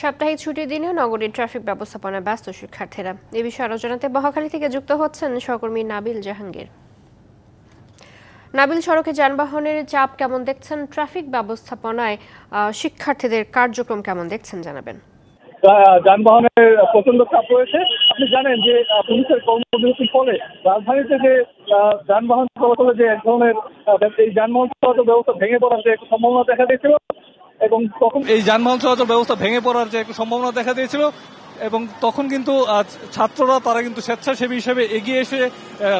সাপ্তাহিক ছুটির দিনেও নগরীর ট্রাফিক ব্যবস্থাপনায় ব্যস্ত শিক্ষার্থীরা। এ বিষয়ে আলোচনাতে বহাখালী থেকে যুক্ত হচ্ছেন সহকর্মী নাবিল জাহাঙ্গীর। নাবিল, সড়কে যানবাহনের চাপ কেমন দেখছেন? ট্রাফিক ব্যবস্থাপনায় শিক্ষার্থীদের কার্যক্রম কেমন দেখছেন জানাবেন। যানবাহনের প্রচণ্ড চাপ রয়েছে। আপনি জানেন যে পুলিশের কর্মবিরতির ফলে রাজধানীতে যে যানবাহন চলাচলে যে এক ধরনের এই যানবাহন চলাচল ব্যবস্থা ভেঙে পড়ার যে সম্ভাবনা দেখা দিয়েছিল এবং তখন এই যানবাহন চলাচল ব্যবস্থা ভেঙে পড়ার যে সম্ভাবনা দেখা দিয়েছিল, এবং তখন কিন্তু ছাত্ররা তারা কিন্তু স্বেচ্ছাসেবী হিসেবে এগিয়ে এসে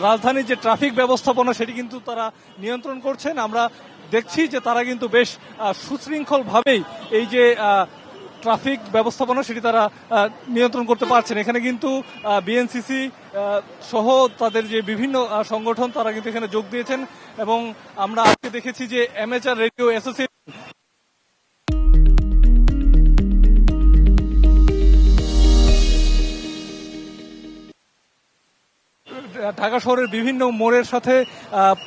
রাজধানীর যে ট্রাফিক ব্যবস্থাপনা সেটি কিন্তু তারা নিয়ন্ত্রণ করছেন। আমরা দেখছি যে তারা কিন্তু বেশ সুশৃঙ্খল ভাবেই এই যে ট্রাফিক ব্যবস্থাপনা সেটি তারা নিয়ন্ত্রণ করতে পারছেন। এখানে কিন্তু বিএনসিসি সহ তাদের যে বিভিন্ন সংগঠন তারা কিন্তু এখানে যোগ দিয়েছেন। এবং আমরা আজকে দেখেছি যে এমএচআর রেডিও অ্যাসোসিয়েশন ঢাকা শহরের বিভিন্ন মোড়ের সাথে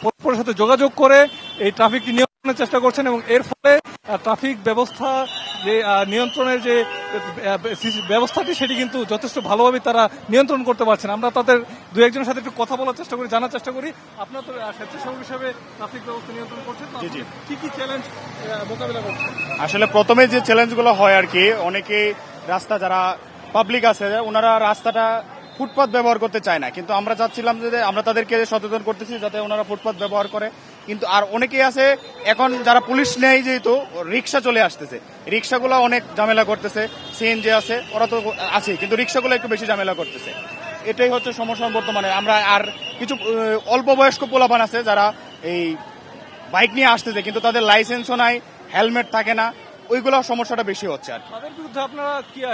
পরস্পরের সাথে যোগাযোগ করে এই ট্রাফিকটি নিয়ন্ত্রণের চেষ্টা করছেন এবং এর ফলে ট্রাফিক ব্যবস্থা যে নিয়ন্ত্রণের যে ব্যবস্থাটি সেটি কিন্তু যথেষ্ট ভালোভাবে তারা নিয়ন্ত্রণ করতে পারছেন। আমরা তাদের দু একজনের সাথে একটু কথা বলার চেষ্টা করি জানার চেষ্টা করি। আপনার তো স্বেচ্ছাসেবক হিসেবে ট্রাফিক ব্যবস্থা নিয়ন্ত্রণ করছেন। কি কি চ্যালেঞ্জ মোকাবিলা করছেন? আসলে প্রথমে যে চ্যালেঞ্জগুলো হয় আর কি অনেকে রাস্তা যারা পাবলিক আছে ওনারা রাস্তাটা ফুটপাথ ব্যবহার করতে চায় না। কিন্তু আমরা চাচ্ছিলাম যে আমরা তাদেরকে সচেতন করতেছি যাতে ওনারা ফুটপাথ ব্যবহার করে। কিন্তু আর অনেকেই আছে, এখন যারা পুলিশ নেই যেহেতু, রিক্সা চলে আসতেছে। রিক্সাগুলো অনেক ঝামেলা করতেছে সিএনজি আছে, ওরা তো আছে, কিন্তু রিক্সাগুলো একটু বেশি ঝামেলা করতেছে। এটাই হচ্ছে সমস্যা বর্তমানে। আমরা আর কিছু অল্প বয়স্ক পোলাপান আছে যারা এই বাইক নিয়ে আসতেছে, কিন্তু তাদের লাইসেন্সও নাই, হেলমেট থাকে না। ওইগুলো সমস্যাটা বেশি হচ্ছে আর কি। তাদের বিরুদ্ধে আপনারা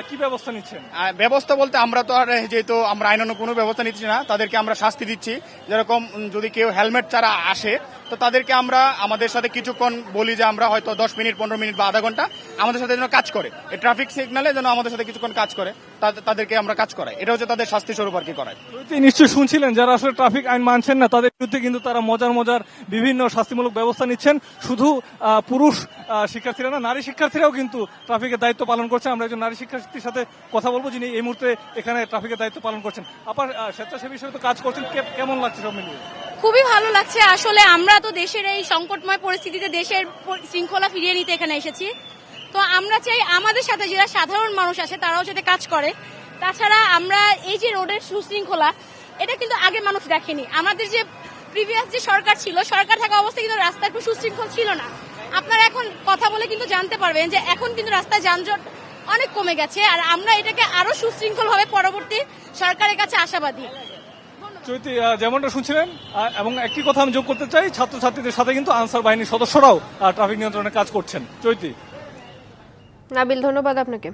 কি ব্যবস্থা নিচ্ছেন ব্যবস্থা বলতে আমরা তো আর যেহেতু আমরা আইনানুগ কোনো ব্যবস্থা নিচ্ছি না তাদেরকে আমরা শাস্তি দিচ্ছি যেরকম যদি কেউ হেলমেট ছাড়া আসে তো তাদেরকে আমরা আমাদের সাথে কিছুক্ষণ বলি যে আমরা হয়তো দশ মিনিট পনেরো মিনিট বা আধা ঘণ্টা আমাদের সাথে যেন কাজ করে। এই ট্রাফিক সিগনালে যেন আমাদের সাথে কিছুক্ষণ কাজ করে তাদেরকে আমরা কাজ করাই। এটা হচ্ছে তাদের শাস্তি স্বরূপ আর কি করায় নিশ্চয়ই শুনছিলেন যারা আসলে ট্রাফিক আইন মানছেন না তাদের বিরুদ্ধে কিন্তু তারা মজার মজার বিভিন্ন শাস্তিমূলক ব্যবস্থা নিচ্ছেন। শুধু পুরুষ শিক্ষার্থীরা না নারী শিক্ষার্থীরাও কিন্তু ট্রাফিকের দায়িত্ব পালন করছেন। আমরা একজন নারী শিক্ষার্থীর সাথে কথা বলব যিনি এই মুহূর্তে এখানে ট্রাফিকের দায়িত্ব পালন করছেন। আহ, স্বেচ্ছাসেবী হিসেবে তো কাজ করছেন। কেমন লাগছে সব মিলিয়ে? খুবই ভালো লাগছে। আসলে আমরা তো দেশের এই সংকটময় পরিস্থিতিতে দেশের শৃঙ্খলা ফিরিয়ে নিতে এখানে এসেছি। তো আমরা চাই আমাদের সাথে যারা সাধারণ মানুষ আছে, তারাও যাতে কাজ করে। তাছাড়া আমরা এই যে রোডের সুশৃঙ্খলা, এটা কিন্তু আগে মানুষ দেখেনি। আমাদের যে প্রিভিয়াস যে সরকার ছিল, সরকার থাকা অবস্থায় কিন্তু রাস্তা একটু সুশৃঙ্খল ছিল না। আপনারা এখন কথা বলে কিন্তু জানতে পারবেন যে এখন কিন্তু রাস্তায় যানজট অনেক কমে গেছে। আর আমরা এটাকে আরও সুশৃঙ্খলভাবে পরবর্তী সরকারের কাছে আশাবাদী। চৈতি যেমনটা শুনছিলেন এবং একটি কথা আমি যোগ করতে চাই, ছাত্রছাত্রীদের সাথে কিন্তু আনসার বাহিনীর সদস্যরাও ট্রাফিক নিয়ন্ত্রণে কাজ করছেন। চৈতি। নাবিল, ধন্যবাদ আপনাকে।